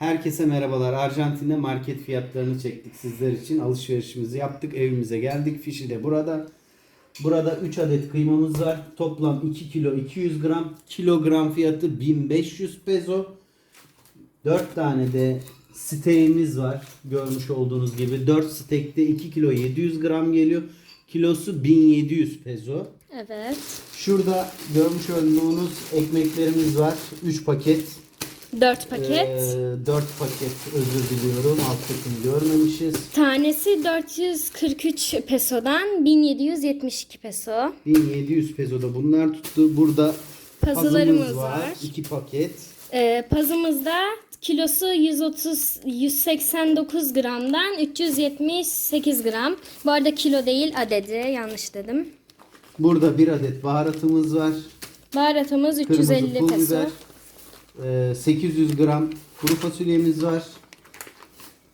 Herkese merhabalar. Arjantin'de market fiyatlarını çektik sizler için. Alışverişimizi yaptık. Evimize geldik. Fişi de burada. Burada 3 adet kıymamız var. Toplam 2 kilo 200 gram. Kilogram fiyatı 1500 peso. 4 tane de steğimiz var. Görmüş olduğunuz gibi. 4 stekte 2 kilo 700 gram geliyor. Kilosu 1700 peso. Evet. Şurada görmüş olduğunuz ekmeklerimiz var. 3 paket. 4 paket. Ee, 4 paket özür diliyorum. Alttakini görmemişiz. Tanesi 443 pesodan 1772 peso. 1700 pesoda bunlar tuttu. Burada Pazılarımız var. var. 2 paket. Ee, pazımızda kilosu 130 189 gramdan 378 gram. Bu arada kilo değil adedi yanlış dedim. Burada bir adet baharatımız var. Baharatımız Kırmızı 350 pul peso. biber. Ee, 800 gram kuru fasulyemiz var.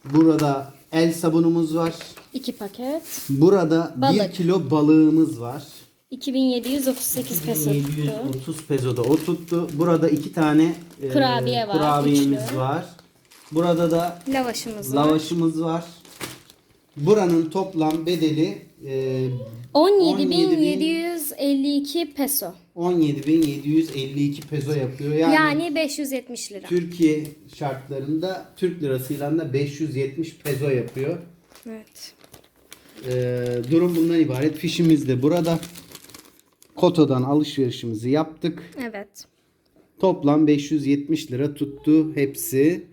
Burada el sabunumuz var. 2 paket. Burada 1 Balık. kilo balığımız var. 2738 peso tuttu. 730 pesoda o tuttu. Burada iki tane e, Kurabiye var, kurabiyemiz üçlü. var. Burada da Lavaşımız var. lavaşımız var. Buranın toplam bedeli e, 17752 peso. 17.752 peso yapıyor. Yani, Yani 570 lira. Türkiye şartlarında Türk lirasıyla da 570 peso yapıyor. Evet. E, durum bundan ibaret. Fişimiz de burada. Koto'dan alışverişimizi yaptık. Evet. Toplam 570 lira tuttu hepsi.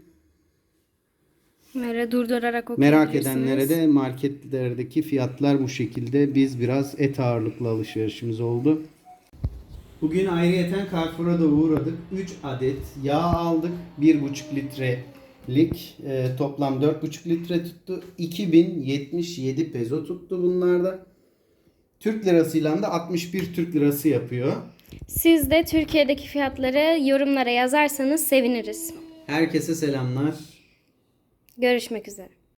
Böyle durdurarak Merak edenlere de marketlerdeki fiyatlar bu şekilde. Biz biraz et ağırlıklı alışverişimiz oldu. Bugün ayrıyeten Carrefour'a da uğradık. 3 adet yağ aldık. 1,5 litrelik e, toplam 4,5 litre tuttu. 2077 peso tuttu bunlarda. Türk lirasıyla da 61 Türk lirası yapıyor. Siz de Türkiye'deki fiyatları yorumlara yazarsanız seviniriz. Herkese selamlar. Görüşmek üzere.